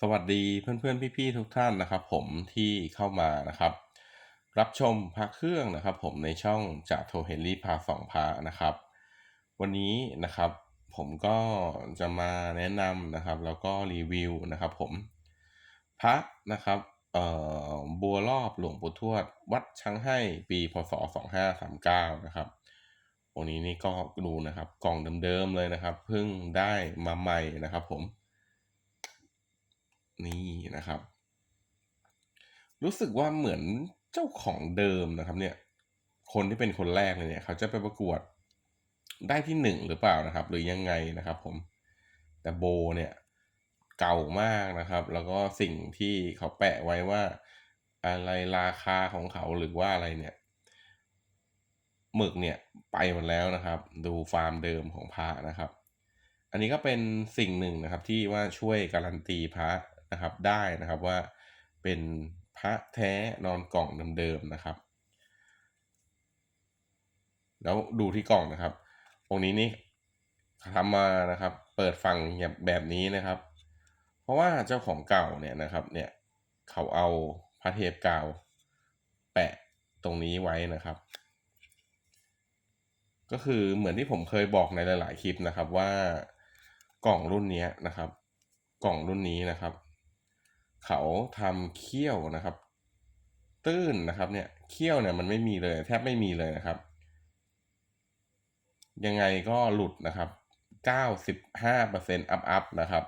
สวัสดีเพื่อนๆพี่ๆทุกท่านนะครับ ผมที่เข้ามานะครับ รับชมพระเครื่องนะครับ ผมในช่องจากโทเฮนรี่พาสองพานะครับ วันนี้นะครับ ผมก็จะมาแนะนำนะครับ แล้วก็รีวิวนะครับ ผมพระนะครับเอ่อบัวรอบหลวงปู่ทวด วัดช้างให้ปีพศ2539นะครับวันนี้นี่ก็ดูนะครับ กล่องเดิมๆเลยนะครับเพิ่งได้มาใหม่นะครับ ผม นี่นะครับ รู้สึกว่าเหมือนเจ้าของเดิมนะครับ เนี่ย คนที่เป็นคนแรกเลยเนี่ย เขาจะไปประกวดได้ที่หนึ่งหรือเปล่านะครับ หรือยังไงนะครับ ผม แต่โบเนี่ยเก่ามากนะครับ แล้วก็สิ่งที่เขาแปะไว้ว่า อะไรราคาของเขาหรือว่าอะไรเนี่ยหมึกเนี่ยไปหมดแล้วนะครับ ดูฟาร์มเดิมของพระนะครับ อันนี้ก็เป็นสิ่งหนึ่งนะครับที่ว่าช่วยการันตีพระ นะครับได้นะครับว่าเป็นพระแท้นอนกล่องเดิมๆนะครับ แล้วดูที่กล่องนะครับ องค์นี้นี่ทำมานะครับ เปิดฟังแบบนี้นะครับ เพราะว่าเจ้าของเก่าเนี่ยนะครับ เนี่ยเขาเอาพระเทปกาว แปะตรงนี้ไว้นะครับ ก็คือเหมือนที่ผมเคยบอกในหลาย ๆ คลิปนะครับว่ากล่องรุ่นนี้นะครับ กล่องรุ่นนี้นะครับ เขาทำเขี้ยวนะครับ ตื้นนะครับเนี่ยเขี้ยวเนี่ยมันไม่มีเลย แทบไม่มีเลยนะครับ ยังไงก็หลุดนะครับ95%อัพอัพนะครับ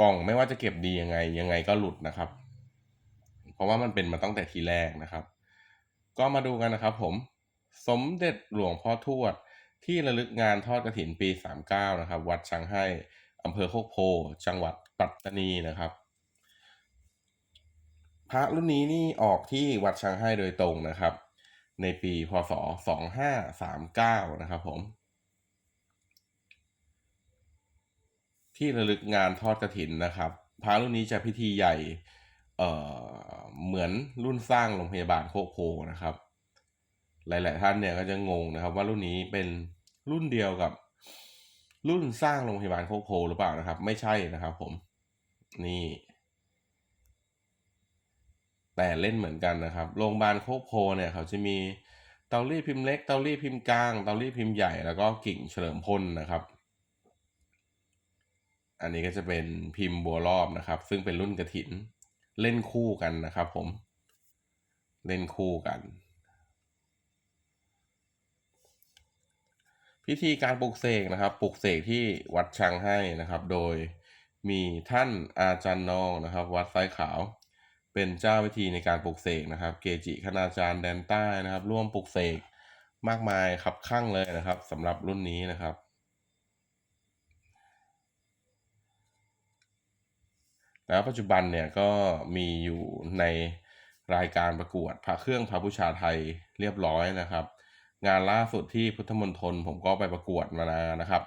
กล่องไม่ว่าจะเก็บดียังไง ยังไงก็หลุดนะครับ เพราะว่ามันเป็นมาตั้งแต่ทีแรกนะครับ ก็มาดูกันนะครับ ผมสมเด็จหลวงพ่อทวด ที่ระลึกงานทอดกระถินปี 39 นะครับ วัดช้างให้อำเภอโคกโพ จังหวัดปัตตานีนะครับ พระรุ่นนี้นี่ออกที่วัดช้างให้โดยตรงนะครับ ในปีพศ 2539 นะครับผม ที่ระลึกงานทอดกระถินนะครับ พระรุ่นนี้จะพิธีใหญ่เอ่อเหมือนรุ่นสร้างโรงพยาบาลโคกโพนะครับ หลาย ๆ ท่านเนี่ยก็จะงงนะครับ ว่ารุ่นนี้เป็นรุ่นเดียวกับรุ่นสร้างโรงพยาบาลโคกโพหรือเปล่านะครับ ไม่ใช่นะครับ ผมนี่ แต่เล่นเหมือนกันนะครับ โรงพยาบาลโคกโพเนี่ยเขาจะมีเตารีดพิมพ์เล็ก เตารีดพิมพ์กลาง เตารีดพิมพ์ใหญ่ แล้วก็กิ่งเฉลิมพลนะครับ อันนี้ก็จะเป็นพิมพ์บัวรอบนะครับ ซึ่งเป็นรุ่นกระถิน เล่นคู่กันนะครับ ผม เล่นคู่กัน พิธีการปลุกเสกนะครับ ปลุกเสกที่วัดช้างให้นะครับ โดยมีท่านอาจารย์นองนะครับ วัดไซขาว เป็นเจ้าวิธีในการปลุกเสกนะครับ เกจิคณาจารย์แดนใต้นะครับ ร่วมปลุกเสกมากมายครับข้างเลยนะครับสำหรับรุ่นนี้นะครับ แล้วปัจจุบันเนี่ยก็มีอยู่ในรายการประกวดพระเครื่องพระบูชาไทยเรียบร้อยนะครับ งานล่าสุดที่พุทธมณฑลผมก็ไปประกวดมานะครับ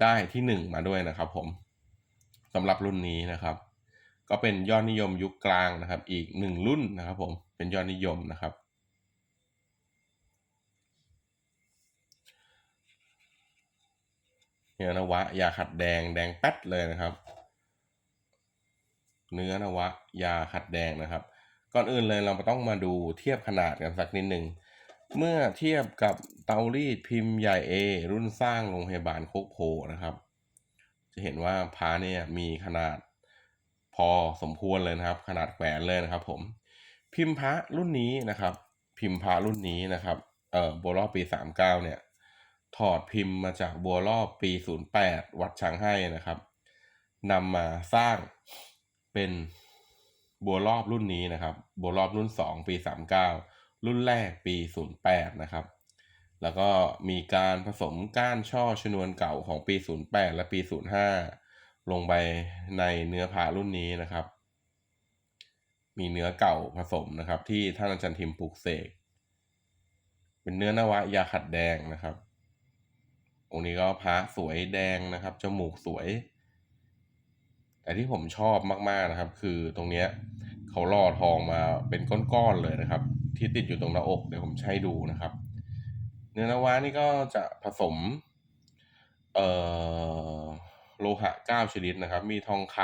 ได้ที่หนึ่งมาด้วยนะครับผมสำหรับรุ่นนี้นะครับ ก็เป็นยอดนิยมยุคกลางนะครับ อีกหนึ่งรุ่นนะครับผมเป็นยอดนิยมนะครับ เนื้อนวะยาขัดแดงแดงแป๊ดเลยนะครับ เนื้อนวะยาขัดแดงนะครับ ก่อนอื่นเลยเราต้องมาดูเทียบขนาดกันสักนิดหนึ่งเมื่อเทียบกับเตารีดพิมพ์ใหญ่ A รุ่นสร้างโรงพยาบาลโคกโพนะครับ จะเห็นว่าพาเนี่ยมีขนาด พอสมควรเลยนะครับ ขนาดแหวนเลยนะครับ ผม พิมพ์พระรุ่นนี้นะครับ พิมพ์พระรุ่นนี้นะครับเอ่อบัวรอบปี 39 เนี่ย ถอดพิมพ์มาจากบัวรอบปี 08 วัดช้างให้นะครับนำมาสร้างเป็นบัวรอบรุ่นนี้นะครับ บัวรอบรุ่น 2 ปี 39 รุ่นแรกปี 08 นะครับ แล้วก็มีการผสมก้านช่อชนวนเก่าของปี 08 และปี 05 ลงไปในเนื้อผ้ารุ่นนี้นะครับ มีเนื้อเก่าผสมนะครับ ที่ท่านอาจารย์ทิมปลูกเสก เป็นเนื้อนวะยาขัดแดงนะครับ องค์นี้ก็พระสวยแดงนะครับ จมูกสวย แต่ที่ผมชอบมากๆนะครับ คือตรงเนี้ยเขาล่อทองมาเป็นก้อนๆเลยนะครับ ที่ติดอยู่ตรงหน้าอกเดี๋ยวผมใช้ดูนะครับ เนื้อนวะนี่ก็จะผสม เอ่อ โลหะเก้าชนิดนะครับ มีทองค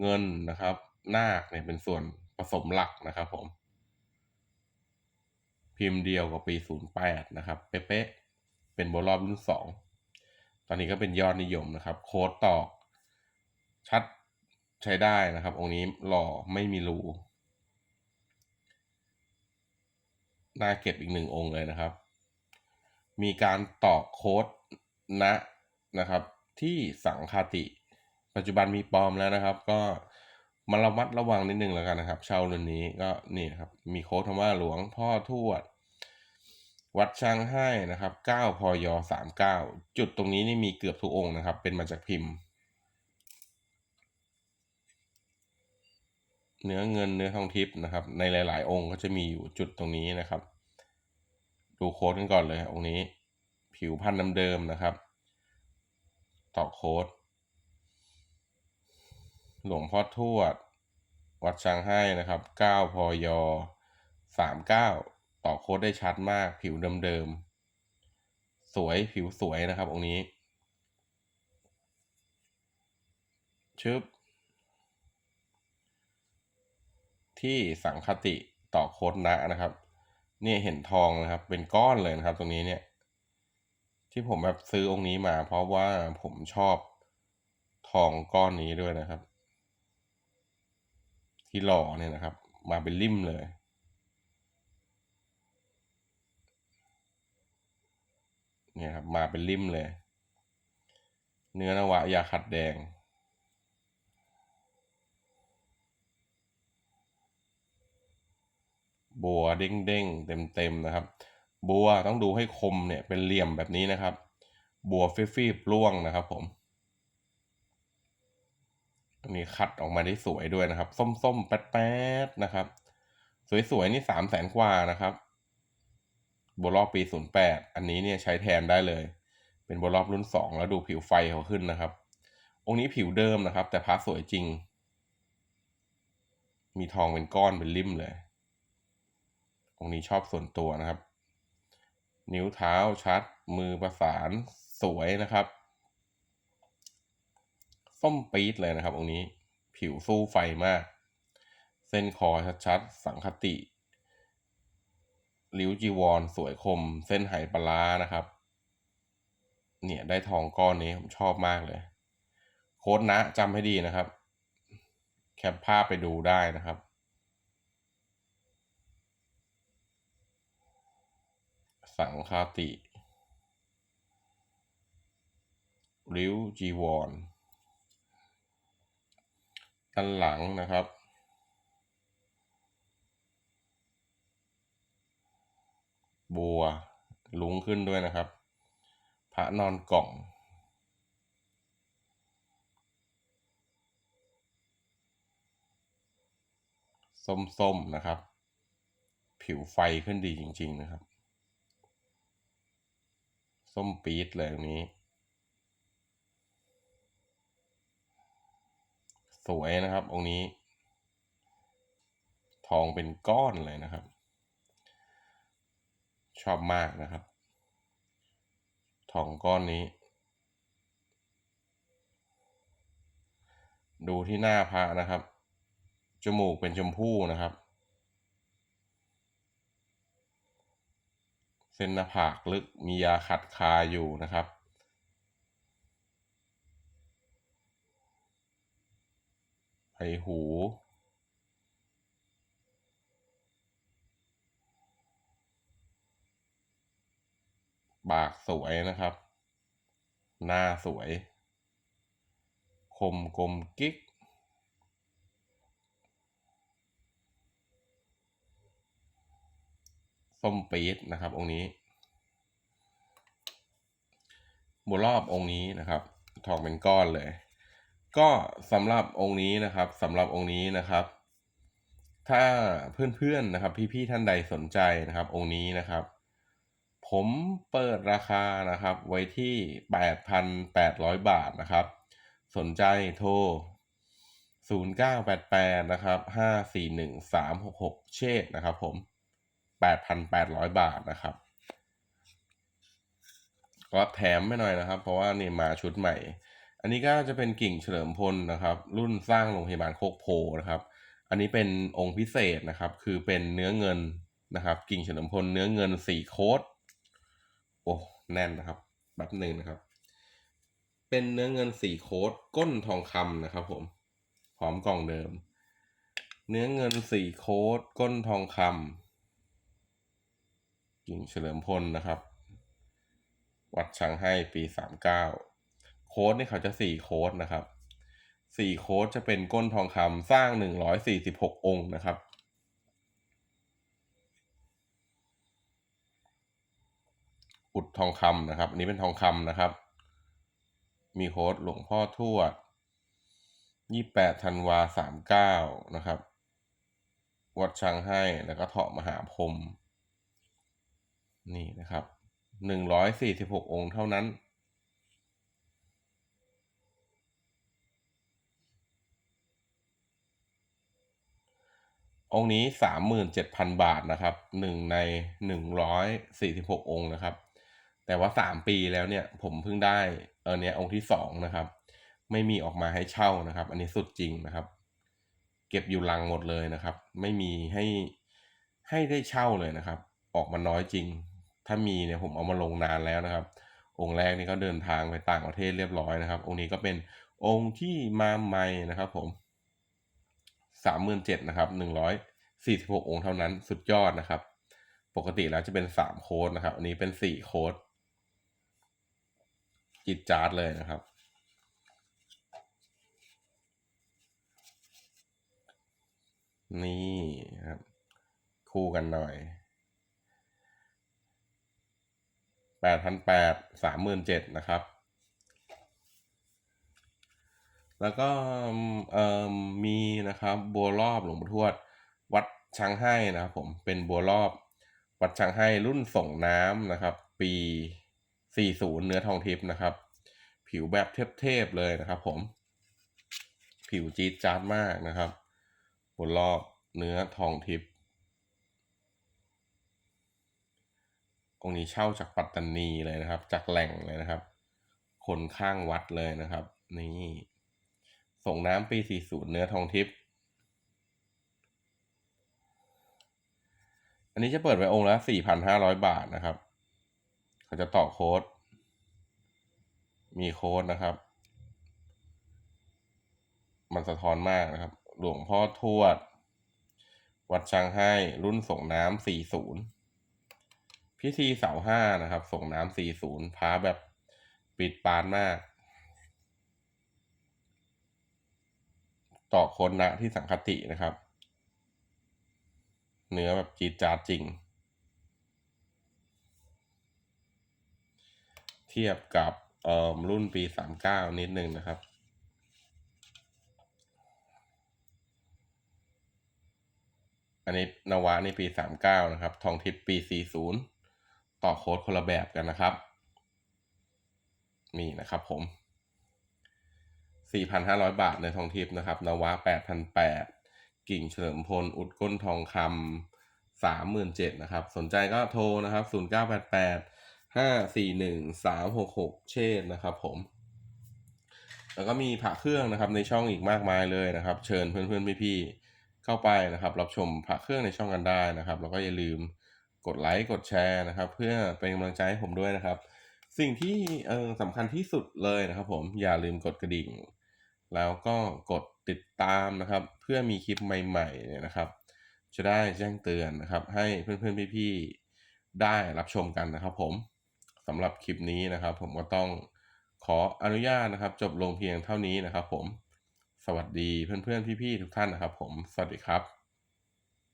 เงินนะครับนาคเนี่ยเป็นส่วนผสมหลักนะครับผม พิมพ์เดียวกับปี 08 นะครับ เป๊ะๆเป็นโบรอบรุ่น 2 ตอนนี้ก็เป็นยอดนิยมนะครับ โค้ดตอก ชัดใช้ได้นะครับ องค์นี้หล่อไม่มีรูน่าเก็บอีกหนึ่งองค์เลยนะครับ มีการตอกโค้ดณนะครับ ที่สังคาติ ปัจจุบันมีปลอมแล้วนะครับ ก็มาระมัดระวังนิดนึงแล้วกันนะครับเช่ารุ่นนี้ก็นี่ครับ มีโค้ดคำว่าหลวงพ่อทวด วัดช่างให้นะครับ9พย39 จุดตรงนี้นี่มีเกือบทุกองค์นะครับ เป็นมาจากพิมพ์ เนื้อเงินเนื้อทองทิพย์นะครับ ในหลาย ๆ องค์ก็จะมีอยู่จุดตรงนี้นะครับ ดูโค้ดกันก่อนเลยองค์นี้ ผิวพันธุ์เดิมๆนะครับ ต่อโค้ด หลวงพ่อทวด วัดช้างให้นะครับ 9 พย 39 ต่อโค้ดได้ชัดมาก ผิวเดิมๆ สวยผิวสวยนะครับ องค์นี้ ชึบ ที่สังคติต่อโค้ดนะนะครับ เนี่ยเห็นทองนะครับ เป็นก้อนเลยนะครับ ตรงนี้เนี่ย ที่ผมแบบซื้อองค์นี้มา เพราะว่าผมชอบทองก้อนนี้ด้วยนะครับ ที่หล่อเนี่ยนะครับ มาเป็นริมเลย เนี่ยครับมาเป็นริมเลย เนื้อนวะยาขัดแดงบัวเด้งเด้งเต็มเต็มๆนะครับ บัวต้องดูให้คมเนี่ยเป็นเหลี่ยมแบบนี้นะครับ บัวฟีบๆร่วงนะครับผมนนี้คัดออกมาได้สวยด้วยนะครับ ส้มๆ แป๊ดๆนะครับ สวยๆ นี่สามแสนกว่านะครับบัวรอบปี 08 อันนี้เนี่ยใช้แทนได้เลย เป็นบัวรอบรุ่น 2 แล้วดูผิวไฟเขาขึ้นนะครับ องค์นี้ผิวเดิมนะครับ แต่พระสวยจริง มีทองเป็นก้อนเป็นริมเลย องค์นี้ชอบส่วนตัวนะครับ นิ้วเท้าชัด มือประสานสวยนะครับ ส้มปี๊ดเลยนะครับองค์นี้ ผิวสู้ไฟมาก เส้นคอชัดๆ สังคติริ้วจีวรสวยคม เส้นไหปลานะครับ เนี่ยได้ทองก้อนนี้ผมชอบมากเลย โค้ดนะจำให้ดีนะครับ แคปภาพไปดูได้นะครับ สังคาติ ริ้วจีวรด้านหลังนะครับ บัวลุงขึ้นด้วยนะครับ พระนอนกล่อง ส้มๆนะครับ ผิวไฟขึ้นดีจริง ๆ นะครับ ส้มปี๊ดเลยตรงนี้ สวยนะครับองค์นี้ ทองเป็นก้อนเลยนะครับ ชอบมากนะครับ ทองก้อนนี้ ดูที่หน้าพระนะครับ จมูกเป็นชมพู่นะครับ เส้นหน้าผากลึกมียาขัดคาอยู่นะครับไอหูปากสวยนะครับ หน้าสวย คมกลมกิ๊ก ส้มปี๊ดนะครับ องค์นี้บัวรอบองค์นี้นะครับ ทองเป็นก้อนเลย ก็สำหรับองค์นี้นะครับสำหรับองค์นี้นะครับ ถ้าเพื่อนๆนะครับ พี่ๆท่านใดสนใจนะครับ องค์นี้นะครับ ผมเปิดราคานะครับ ไว้ที่ 8,800 บาทนะครับ สนใจโทร 0988 นะครับ 541 366 เชษนะครับผม 8,800 บาทนะครับก็แถมไม่หน่อยนะครับ เพราะว่านี่มาชุดใหม่ อันนี้ก็จะเป็นกิ่งเฉลิมพลนะครับ รุ่นสร้างโรงพยาบาลโคกโพนะครับ อันนี้เป็นองค์พิเศษนะครับ คือเป็นเนื้อเงินนะครับ กิ่งเฉลิมพลเนื้อเงินสี่โคดโอ้แน่นนะครับแบบหนึ่งนะครับ เป็นเนื้อเงินสี่โคดก้นทองคำนะครับผมพร้อมกล่องเดิม เนื้อเงินสี่โคดก้นทองคำ กิ่งเฉลิมพลนะครับ วัดช้างให้ปีสามเก้าโค้ดนี่เขาจะสี่โค้ดนะครับสี่โค้ดจะเป็นก้นทองคำสร้างหนึ่งร้อยสี่สิบหกองค์นะครับอุดทองคำนะครับ อันนี้เป็นทองคำนะครับ มีโค้ดหลวงพ่อทวดยี่แปดธันวาสามเก้านะครับ วัดช้างให้แล้วก็เถาะมหาพรหม นี่นะครับหนึ่งร้อยสี่สิบหกองค์เท่านั้น องค์นี้สามหมื่นเจ็ดพันบาทนะครับหนึ่งในหนึ่งร้อยสี่สิบหกองค์นะครับ แต่ว่าสามปีแล้วเนี่ยผมเพิ่งได้เออเนี่ยองค์ที่สองนะครับ ไม่มีออกมาให้เช่านะครับ อันนี้สุดจริงนะครับ เก็บอยู่ลังหมดเลยนะครับ ไม่มีให้ให้ได้เช่าเลยนะครับ ออกมาน้อยจริง ถ้ามีเนี่ยผมเอามาลงนานแล้วนะครับ องค์แรกนี่ก็เดินทางไปต่างประเทศเรียบร้อยนะครับ องค์นี้ก็เป็นองค์ที่มาใหม่นะครับ ผมสามหมื่นเจ็ดนะครับหนึ่งร้อยสี่สิบหกองค์เท่านั้นสุดยอดนะครับ ปกติแล้วจะเป็นสามโค้ดนะครับ อันนี้เป็นสี่โค้ดจิตจาร์ดเลยนะครับนี่ครับ คู่กันหน่อย แปดพันแปดสามหมื่นเจ็ดนะครับ แล้วก็มีนะครับบัวรอบหลวงปู่ทวด วัดช้างให้นะครับผมเป็นบัวรอบวัดช้างให้รุ่นส่งน้ำนะครับ ปี 40 เนื้อทองทิพย์นะครับ ผิวแบบเทพๆเลยนะครับ ผม ผิวจี๊ดจ๊าดมากนะครับบัวรอบเนื้อทองทิพย์ องค์นี้เช่าจากปัตตานีเลยนะครับ จากแหล่งเลยนะครับ คนข้างวัดเลยนะครับ นี่ส่งน้ำปี 40 เนื้อทองทิพย์อันนี้จะเปิดไว้องค์ละ4,500 บาทนะครับ เขาจะต่อโค้ด มีโค้ดนะครับ มันสะท้อนมากนะครับ หลวงพ่อทวด วัดช้างให้รุ่นส่งน้ำ40 พิธีเสาห้านะครับ ส่งน้ำ40พาแบบปิดปานมาก ต่อคนนะที่สังคตินะครับ เนื้อแบบจีดจาดจริง เทียบกับเอ่อรุ่นปี39นิดนึงนะครับอันนี้นวะนี่ปี39นะครับ ทองทิพย์ปี40 ต่อโค้ดคนละแบบกันนะครับ นี่นะครับผม 4,500 บาทในทองทิพย์นะครับนวะ8,800 กิ่งเฉลิมพล อุดก้นทองคำ37,000นะครับ สนใจก็โทรนะครับ 0988 541 366 เชษนะครับผม แล้วก็มีผ่าเครื่องนะครับในช่องอีกมากมายเลยนะครับ เชิญเพื่อนๆพี่ๆเข้าไปนะครับ รับชมผ่าเครื่องในช่องกันได้นะครับ แล้วก็อย่าลืม กดไลค์กดแชร์นะครับ เพื่อเป็นกำลังใจให้ผมด้วยนะครับ สิ่งที่เออสำคัญที่สุดเลยนะครับ ผมอย่าลืมกดกระดิ่ง แล้วก็กดติดตามนะครับ เพื่อมีคลิปใหม่ๆเนี่ยนะครับ จะได้แจ้งเตือนนะครับ ให้เพื่อนๆพี่ๆได้รับชมกันนะครับ ผมสำหรับคลิปนี้นะครับ ผมก็ต้องขออนุญาตนะครับ จบลงเพียงเท่านี้นะครับ ผมสวัสดีเพื่อนๆพี่ๆทุกท่านนะครับ ผมสวัสดีครับ